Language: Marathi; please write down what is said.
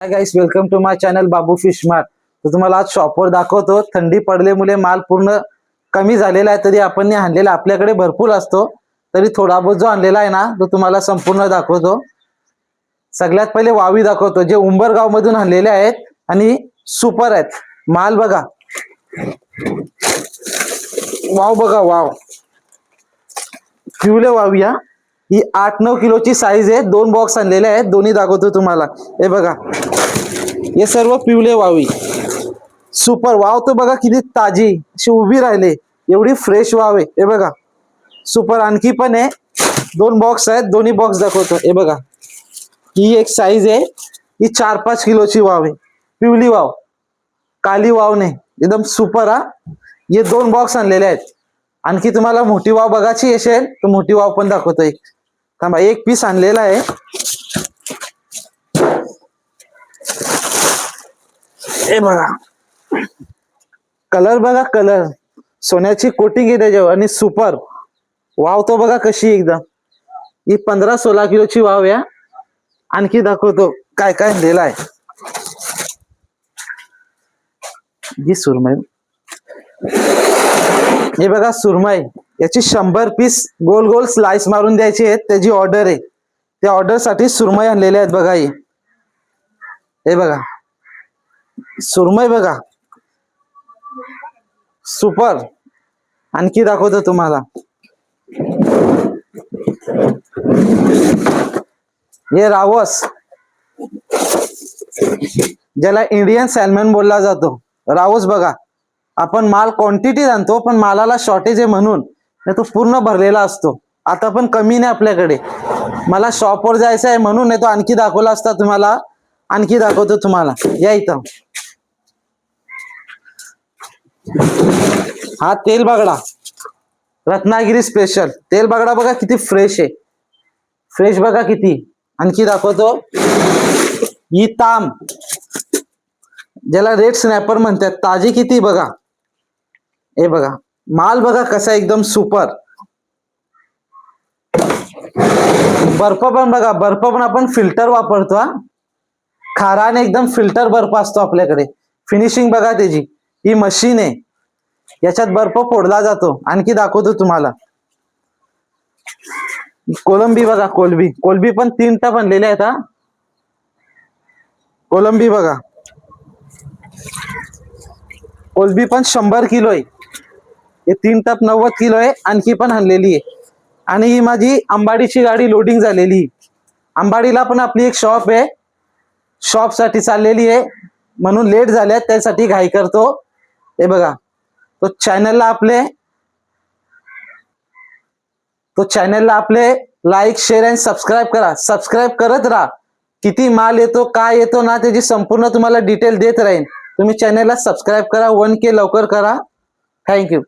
Hi guys welcome to my channel Babu fish mart तर तुम्हाला आज शॉपवर दाखवतो. थंडी पडल्यामुळे माल पूर्ण कमी झालेला आहे तरी आपण आणलेला. आपल्याकडे भरपूर असतो. तरी थोडा बहुत जो आणलेला आहे ना तो तुम्हाला संपूर्ण दाखवतो. सगळ्यात पहिले वावी दाखवतो जे उंबरगाव मधून आणलेले आहेत आणि सुपर आहेत. माल बघा. वाव बघा वाव. पिवले वावी हा. ही आठ नऊ किलोची साईज आहे. दोन बॉक्स आणलेले आहेत. दोन्ही दाखवतो तुम्हाला. हे बघा. हे सर्व पिवळे वावी सुपर वाव तर बघा किती ताजी. अशी उभी राहिले. एवढी फ्रेश वाव आहे. हे बघा. सुपर आणखी पण आहे. दोन बॉक्स आहेत. दोन्ही बॉक्स दाखवतो. हे बघा. ही एक साईज आहे. ही चार पाच किलोची वाव आहे. पिवली वाव. काली वाव नाही. एकदम सुपर हा. हे दोन बॉक्स आणलेले आहेत. आणखी तुम्हाला मोठी वाव बघायची असेल तर मोठी वाव पण दाखवतो एक थांबा एक पीस आणलेला आहे. हे बघा. कलर बघा कलर सोन्याची कोटिंग आहे त्याच्यावर आणि सुपर वाव तो बघा कशी एकदम. ही पंधरा सोळा किलोची वाव या आणखी दाखवतो काय काय दिला आहे. ही सुरमई. हे बघा सुरमई. याची शंभर पीस गोल गोल स्लाइस मारून द्यायची आहेत. त्याची ऑर्डर आहे त्या ऑर्डरसाठी सुरमई आणलेले आहेत बघा हे. हे बघा. सुरमई बघा. सुपर आणखी दाखवतो तुम्हाला. हे रावस. ज्याला इंडियन सॅल्मन बोलला जातो. रावस बघा. आपण माल क्वांटिटी आणतो पण मालाला शॉर्टेज आहे म्हणून. नाही तो पूर्ण भरलेला असतो. आता पण कमी नाही आपल्याकडे. मला शॉपवर जायचं आहे म्हणून नाही तो आणखी दाखवला असता तुम्हाला. आणखी दाखवतो तुम्हाला. या इथं. हा तेल बागडा. रत्नागिरी स्पेशल तेल बागडा बघा किती फ्रेश आहे. फ्रेश बघा किती. आणखी दाखवतो. ही ताम. ज्याला रेड स्नॅपर म्हणतात. ताजी किती बघा. हे बघा. माल बघा कसा एकदम सुपर बर्फ पण बघा बर्फ पण आपण फिल्टर वापरतो हा. एकदम फिल्टर बर्फ असतो आपल्याकडे. फिनिशिंग बघा त्याची. ही मशीन आहे. याच्यात बर्फ फोडला जातो. आणखी दाखवतो तुम्हाला. कोलंबी बघा कोलबी. कोलबी पण तीन टा बनलेल्या आहेत हा. कोलंबी बघा. कोलबी पण शंभर किलो आहे. हे तीन टप नव्वद किलो आहे आणखी पण आणलेली आहे. आणि ही माझी अंबाडीची गाडी लोडिंग झालेली. अंबाडीला पण आपली एक शॉप आहे. शॉपसाठी चाललेली आहे. म्हणून लेट झाल्या त्यासाठी घाई करतो. हे बघा. तो चॅनलला आपले तो चॅनलला आपले लाईक शेअर अँड सबस्क्राईब करा. सबस्क्राईब करत राहा. किती माल येतो काय येतो ना त्याची संपूर्ण तुम्हाला डिटेल देत राहीन. तुम्ही चॅनलला सबस्क्राईब करा. वन के लवकर करा. थँक्यू